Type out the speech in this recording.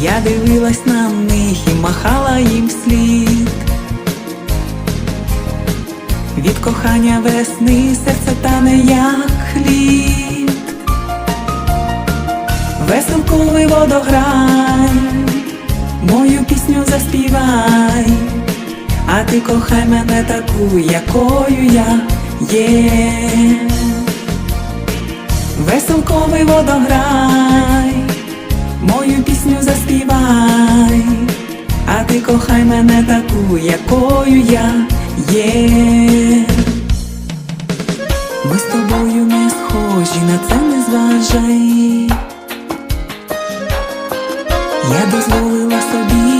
Я дивилась на них і махала їм вслід. Від кохання весни серце тане як хліб. Веселковий водограй, мою пісню заспівай, а ти кохай мене таку, якою я є. Веселковий водограй, ти кохай мене таку, якою я є. Ми з тобою не схожі, на це не зважай. Я дозволила собі